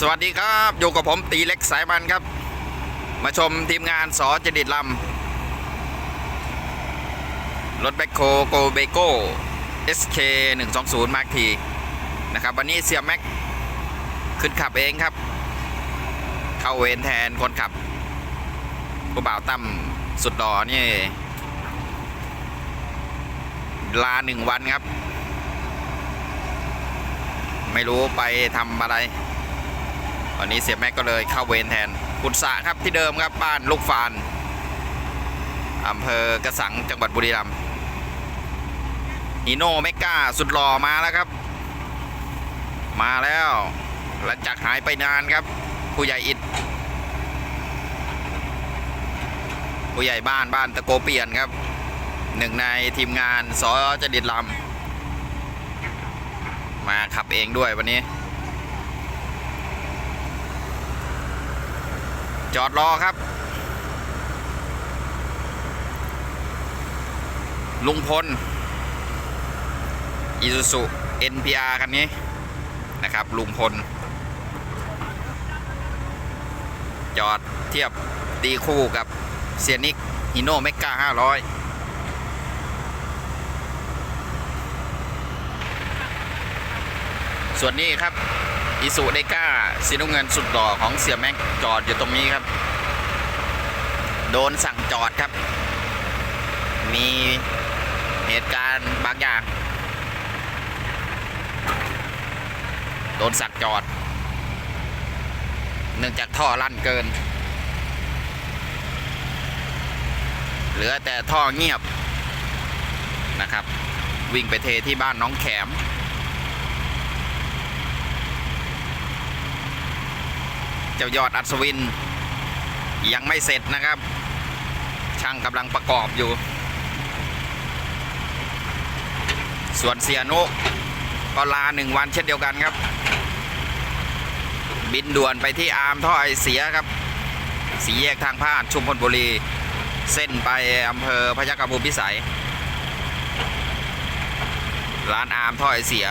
สวัสดีครับอยู่กับผมตีเล็กสายมันครับ มาชมทีมงานสอจดิตลำรถแบคโคโกเบโก้ SK 120 Mark T นะครับวันนี้เสียแม็กขึ้นขับเองครับ เข้าเวรแทนคนขับผู้บ่าวตั้มสุดหล่อนี่ลาหนึ่งวันครับ ไม่รู้ไปทำอะไร วันนี้เสียแม็กก็เลยเข้าเวรแทนคุณสะครับที่เดิมครับบ้านลูกฟานอำเภอกระสังจังหวัดบุรีรัมย์ฮีโน่เมกาสุดหล่อมาแล้วครับ มาแล้วหลังจากหายไปนานครับ ผู้ใหญ่อิดผู้ใหญ่บ้านบ้านตะโกเปลี่ยนครับหนึ่งในทีมงานสอจดิตลำมาขับเองด้วยวันนี้ จอดรอครับ ลุงพลอีซูซู NPR คันนี้นะครับ ลุงพล จอดเทียบตีคู่กับเซียนิกฮิโน่เมกา500ส่วนนี้ครับ อิสุเดก้าสีน้ำเงินสุดหล่อของเสียแม็กจอดอยู่ตรงนี้ครับ โดนสั่งจอดครับ มีเหตุการณ์บางอย่าง โดนสั่งจอด เนื่องจากท่อลั่นเกิน เหลือแต่ท่อเงียบนะครับ วิ่งไปเทที่บ้านน้องแขม จ้ายอดอัศวิน ยังไม่เสร็จนะครับ ช่างกำลังประกอบอยู่ ส่วนเสียนุก็ลาหนึ่งวันเช่นเดียวกันครับ บินด่วนไปที่อาร์มท่อไอเสียครับ สีแยกทางพาดชุมพลบุรี เส้นไปอำเภอพยัคฆภูมิพิสัย ร้านอาร์มท่อไอเสีย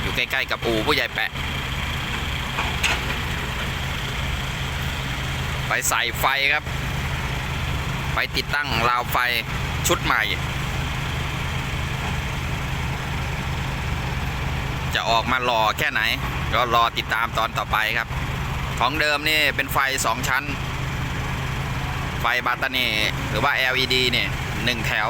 อยู่ใกล้ ๆ กับอู่ผู้ใหญ่แปะ ไปใส่ไฟครับ ไปติดตั้งราวไฟชุดใหม่ จะออกมาหล่อแค่ไหน ก็รอติดตามตอนต่อไปครับ ของเดิมนี่เป็นไฟ2ชั้น ไฟบาตาเน่หรือว่า LED เนี่ยหนึ่งแถว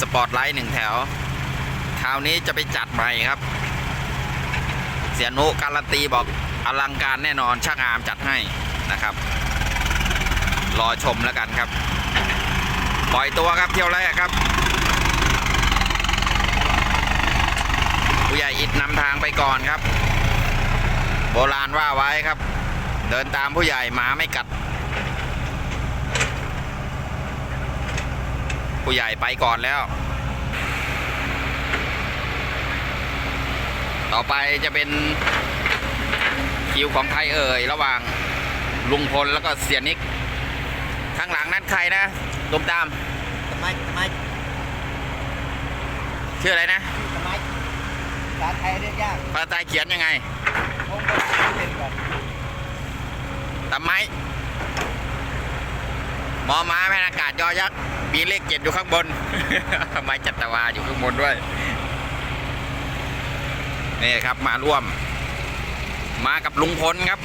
สปอตไลท์หนึ่งแถว คราวนี้จะไปจัดใหม่ครับ เสียนุการันตีบอกอลังการแน่นอนช่างอามจัดให้นะครับ รอชมแล้วกันครับ ปล่อยตัวครับเที่ยวแรกครับ ผู้ใหญ่อิดนำทางไปก่อนครับ โบราณว่าไว้ครับ เดินตามผู้ใหญ่หมาไม่กัด ผู้ใหญ่ไปก่อนแล้ว ต่อไปจะเป็นคิวของใครเอ่ยระหว่างลุงพลแล้วก็เสียนิก ใครนะตุ้มตามทำไมทำไมชื่ออะไรนะทำไมภาษาไทยเรียกยากภาษาไทยเขียนยังไงผมก็เป็นก่อนตำไม้มอม้าแม่นอากาศยอยักษ์มีเลขเจ็ดอยู่ข้างบนไม้จัตวาอยู่ข้างบนด้วยนี่ครับมาร่วม มากับลุงพลครับ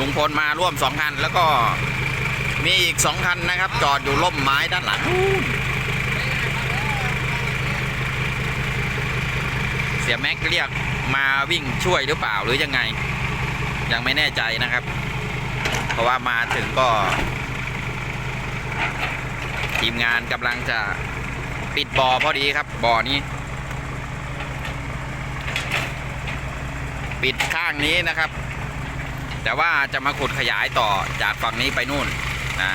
ลุงพลมาร่วมสองคันแล้วก็ มีอีกสองคันนะครับ จอดอยู่ร่มไม้ด้านหลังนู่นเสียแม็กเรียกมาวิ่งช่วยหรือเปล่าหรือยังไง ยังไม่แน่ใจนะครับ เพราะว่ามาถึงก็ ทีมงานกำลังจะปิดบ่อพอดีครับบ่อนี้ ปิดข้างนี้นะครับ แต่ว่าจะมาขุดขยายต่อจากฝั่งนี้ไปนู่น นะ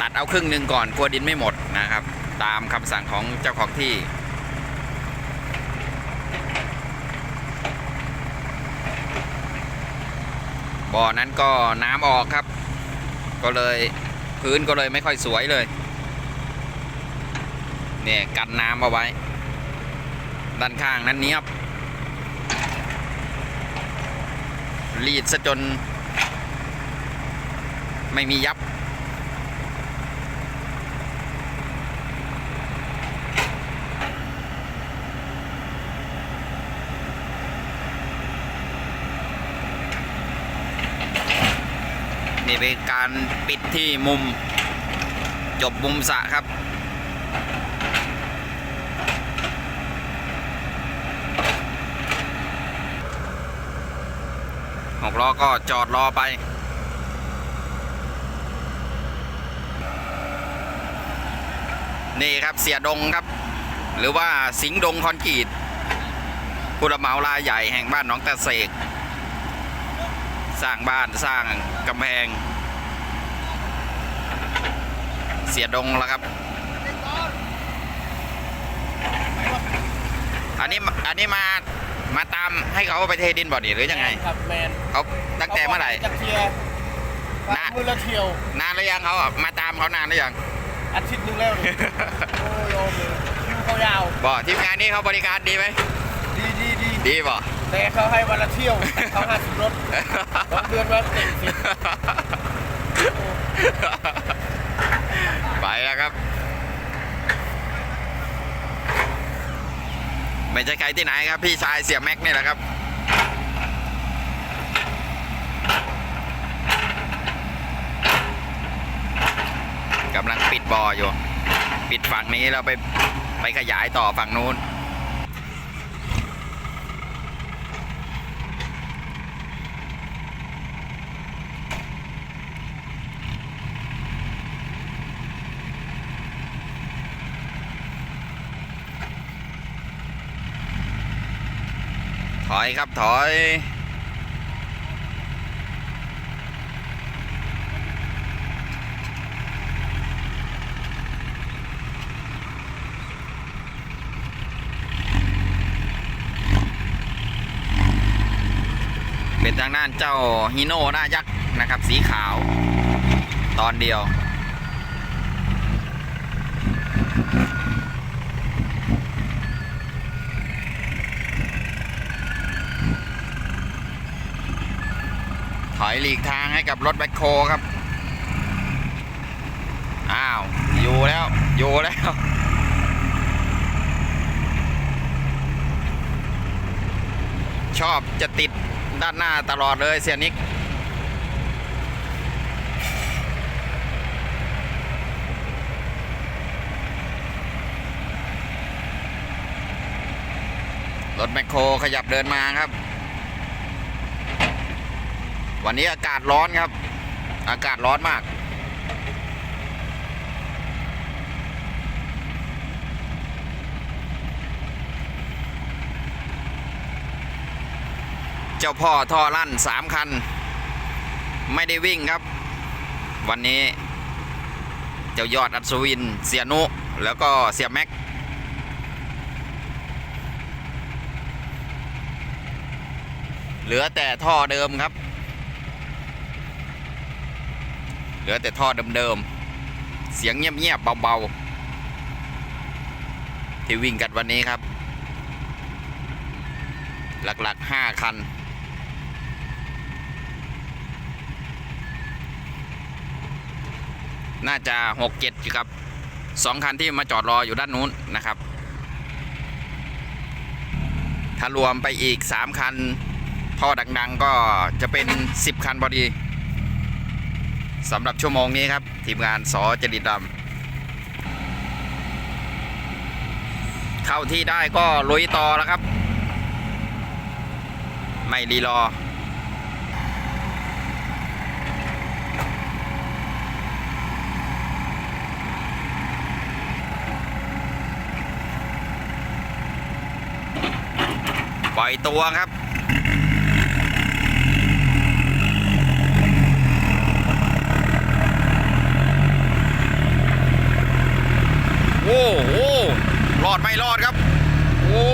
ตัดเอาครึ่งหนึ่งก่อนกลัวดินไม่หมดนะครับ ตามคำสั่งของเจ้าของที่ บ่อนั้นก็น้ำออกครับ ก็เลยพื้นก็เลยไม่ค่อยสวยเลย เนี่ยกันน้ำเอาไว้ ด้านข้างนั้นเนี้ยบรีดซะจน ไม่มียับ นี่เป็นการปิดที่มุม จบมุมสะครับหกล้อก็จอดรอไป นี่ครับเสียดงครับ หรือว่าสิงห์ดงคอนกรีตผู้รับเหมารายใหญ่แห่งบ้านหนองตะเสก สร้างบ้านสร้างกำแพง เสียดงแล้วครับ อันนี้อันนี้มามาตามให้เขาไปเทดินบ่อนี่หรือยังไงครับแมนเขาตั้งแต่เมื่อไหร่จะเคลียร์นะมือละเที่ยวนานหรือยังเขาอะมาตามเขานานหรือยัง อาทิตย์หนึงแล้วนี่โอ้ยโยมเลยคิวเขายาวบ่ทีมงานนี้เขาบริการดีไหมดีดีดีดีบ่แต่เขาให้วันละเที่ยวเขาห้าสิบรถสองเดือนว่าเต็มสิบไปแล้วครับ ไม่ใช่ใครที่ไหนครับ พี่ชายเสียแม็กนี่แหละครับ กำลังปิดบ่ออยู่ ปิดฝั่งนี้แล้วไปไปขยายต่อฝั่งนู้น ถอยครับถอย เจ้าฮิโน่หน้ายักษ์นะครับ สีขาว ตอนเดียว ถอยหลีกทางให้กับรถแบ็คโคครับ อ้าว อยู่แล้ว อยู่แล้วชอบจะติด ด้านหน้าตลอดเลยเสียนิกรถแมคโครขยับเดินมาครับ วันนี้อากาศร้อนครับ อากาศร้อนมาก เจ้าพ่อท่อลั่นสามคัน ไม่ได้วิ่งครับ วันนี้ เจ้ายอดอัศวิน เสียนุ แล้วก็เสียแม็ก เหลือแต่ท่อเดิมครับ เหลือแต่ท่อเดิมๆ เสียงเงียบๆเบาๆ ที่วิ่งกันวันนี้ครับหลักๆ 5 คัน น่าจะ6 7อยู่ครับ2คันที่มาจอดรออยู่ด้านนู้นนะครับ ถ้ารวมไปอีก3คันท่อดัง ๆ ก็จะเป็น10คันพอดีสำหรับชั่วโมงนี้ครับ ทีมงานสอจริตดำเข้าที่ได้ก็ลุยต่อแล้วครับ ไม่รีรอ ปล่อยตัวครับโอ้โหรอดไม่รอดครับ โอ้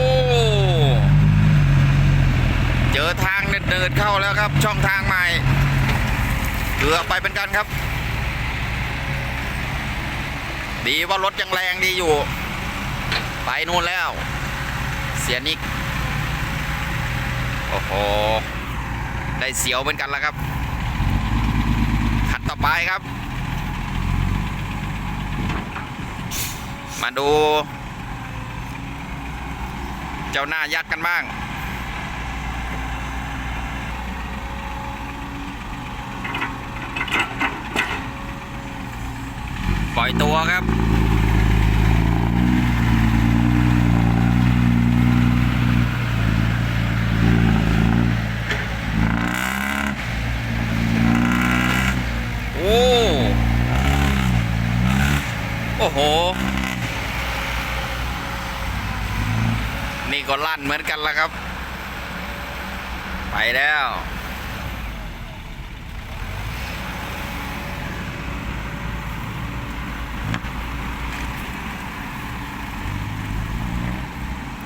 เจอทางเดินเข้าแล้วครับ ช่องทางใหม่เกือบไปเป็นกันครับ ดีว่ารถยังแรงดีอยู่ ไปนู่นแล้ว เสียนิก อ้โห ได้เสียวเหมือนกันแล้วครับขัดต่อไปครับ มาดู เจ้าหน้ายักษ์กันบ้างปล่อยตัวครับ โอ้ โอ้โห นี่ ก็ลั่นเหมือนกันแล้วครับ ไปแล้ว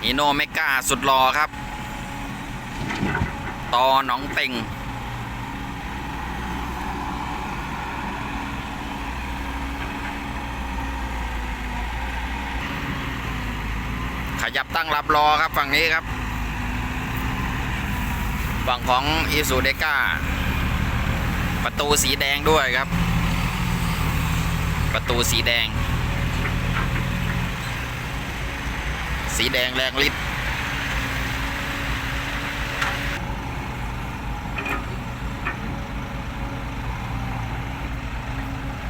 อีโนเมกาสุดรอครับต่อหนองเต็ง ยับตั้งรับรอครับฝั่งนี้ครับ ฝั่งของอีซูเดกาประตูสีแดงด้วยครับ ประตูสีแดง สีแดงแรงฤทธิ์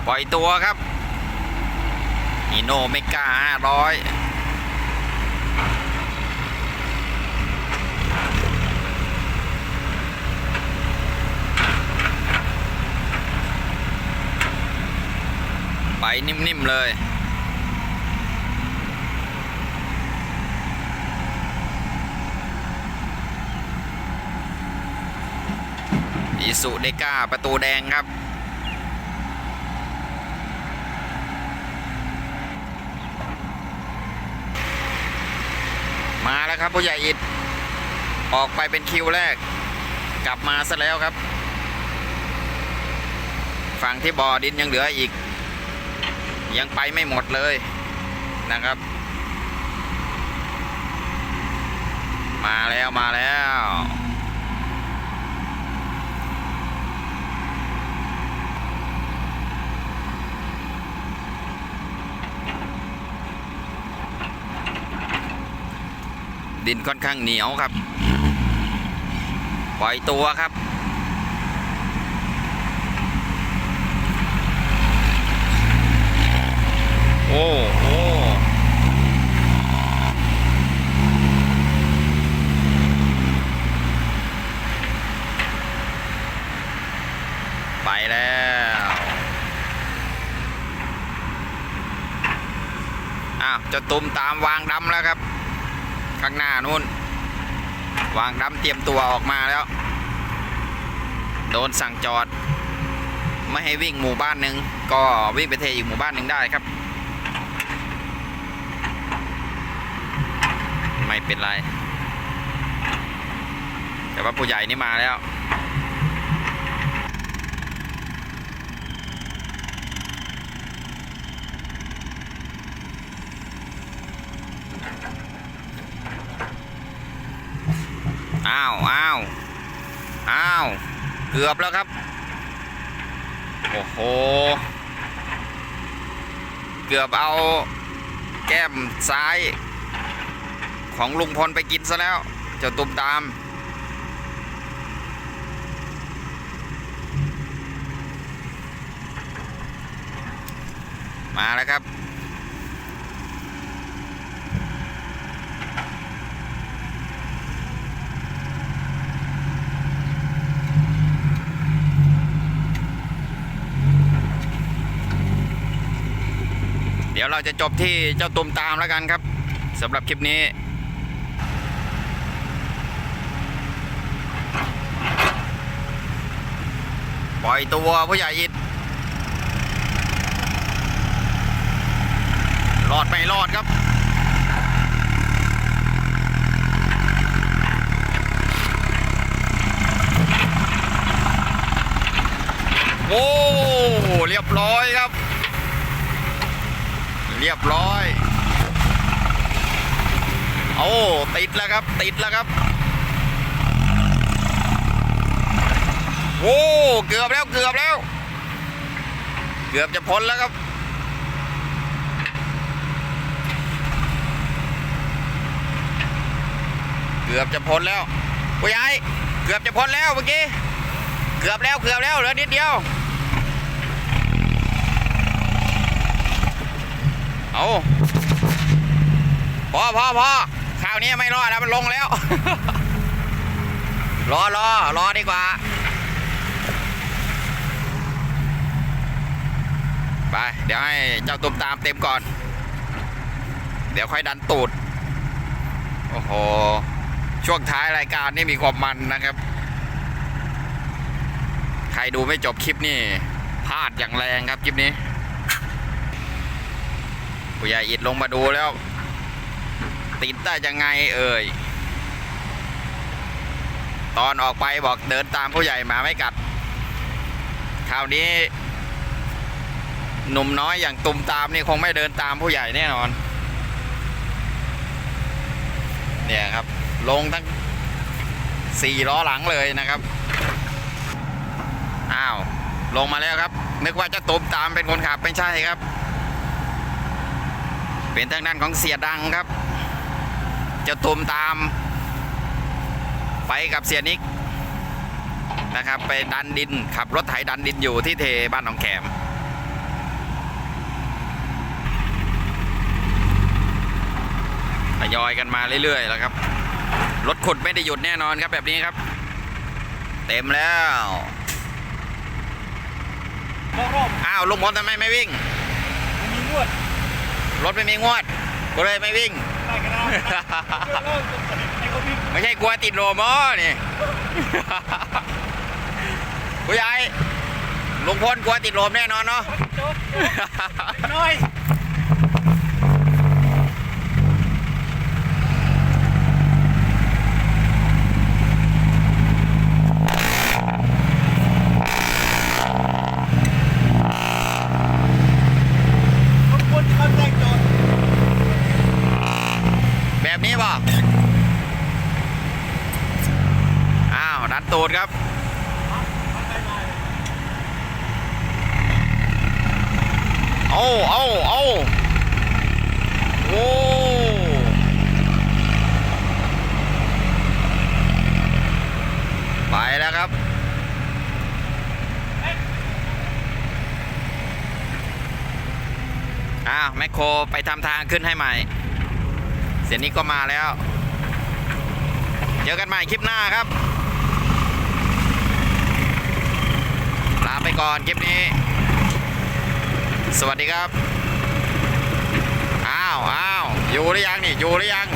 ปล่อยตัวครับอีโนเมกา500 นิ่ม ๆ เลยอีสุเดก้าประตูแดงครับ มาแล้วครับผู้ใหญ่อิดออกไปเป็นคิวแรก กลับมาซะแล้วครับ ฝั่งที่บ่อดินยังเหลืออีก ยังไปไม่หมดเลยนะครับ มาแล้วมาแล้วดินค่อนข้างเหนียวครับ ปล่อยตัวครับ โอ้โหไปแล้วอ้าวจะตุ่มตามวางดำแล้วครับ ข้างหน้านู่น วางดำเตรียมตัวออกมาแล้ว โดนสั่งจอด ไม่ให้วิ่งหมู่บ้านหนึ่งก็วิ่งไปเทอีกหมู่บ้านหนึ่งได้ครับ ไม่เป็นไร แต่ว่าผู้ใหญ่นี่มาแล้วอ้าวอ้าวอ้าว เกือบแล้วครับ โอ้โห เกือบเอาแก้มซ้าย ของลุงพลไปกินซะแล้วเจ้าตุ่มตาม มาแล้วครับ เดี๋ยวเราจะจบที่เจ้าตุ่มตามแล้วกันครับสำหรับคลิปนี้ ล่อยตัวผู้ใหญ่อิดรอดไม่รอดครับ โอ้เรียบร้อยครับ เรียบร้อยเอาโอ้ ติดแล้วครับ ติดแล้วครับ โอ้เกือบแล้วเกือบแล้ว เกือบจะพ้นแล้วครับ เกือบจะพ้นแล้วผู้ใหญ่เกือบจะพ้นแล้วเมื่อกี้เกือบแล้วเกือบแล้วเหลือนิดเดียวเอาพอพอพอคราวนี้ไม่รอดแล้วมันลงแล้ว รอรอรอดีกว่า ไป เดี๋ยวให้เจ้าตุ่มตามเต็มก่อน เดี๋ยวค่อยดันตูด โอ้โห ช่วงท้ายรายการนี่มีความมันนะครับ ใครดูไม่จบคลิปนี่พลาดอย่างแรงครับคลิปนี้ผู้ใหญ่อิดลงมาดูแล้ว ติดได้ยังไงเอ่ย ตอนออกไปบอกเดินตามผู้ใหญ่มาไม่กัด คราวนี้ หนุ่มน้อยอย่างตุมตามนี่คงไม่เดินตามผู้ใหญ่แน่นอน เนี่ยครับ ลงทั้งสี่ล้อหลังเลยนะครับอ้าวลงมาแล้วครับ นึกว่าจะตุมตามเป็นคนขับไม่ใช่ครับ เป็นทางด้านของเสียดังครับ จะตุมตาม ไปกับเสียนิกนะครับ ไปดันดินขับรถไถดันดินอยู่ที่เทบ้านหนองแขม ยอยกันมาเรื่อยๆแล้วครับ รถขุดไม่ได้หยุดแน่นอนครับแบบนี้ครับ เต็มแล้วรอบอ้าวลุงพลทำไมไม่วิ่งๆมันมีงวด รถไม่มีงวดก็เลยไม่วิ่งได้กันนะเริ่มต้นไอ้คนวิ่งไม่ใช่กลัวติดโลมอนี่ผู้ใหญ่ลุงพลกลัวติดโลมแน่นอนเนาะโจ๊กน้อย ทุกคนเขาแจ้งโจทย์ แบบนี้ป่ะอ้าว ดันตูดครับ เอาเอาเอาโอ้ ไปแล้วครับ อ้าวแมคโครไปทำทางขึ้นให้ใหม่ เสียนี้ก็มาแล้ว เจอกันใหม่คลิปหน้าครับ ลาไปก่อนคลิปนี้ สวัสดีครับ อ้าวอ้าวอยู่หรือยังนี่ อยู่หรือยัง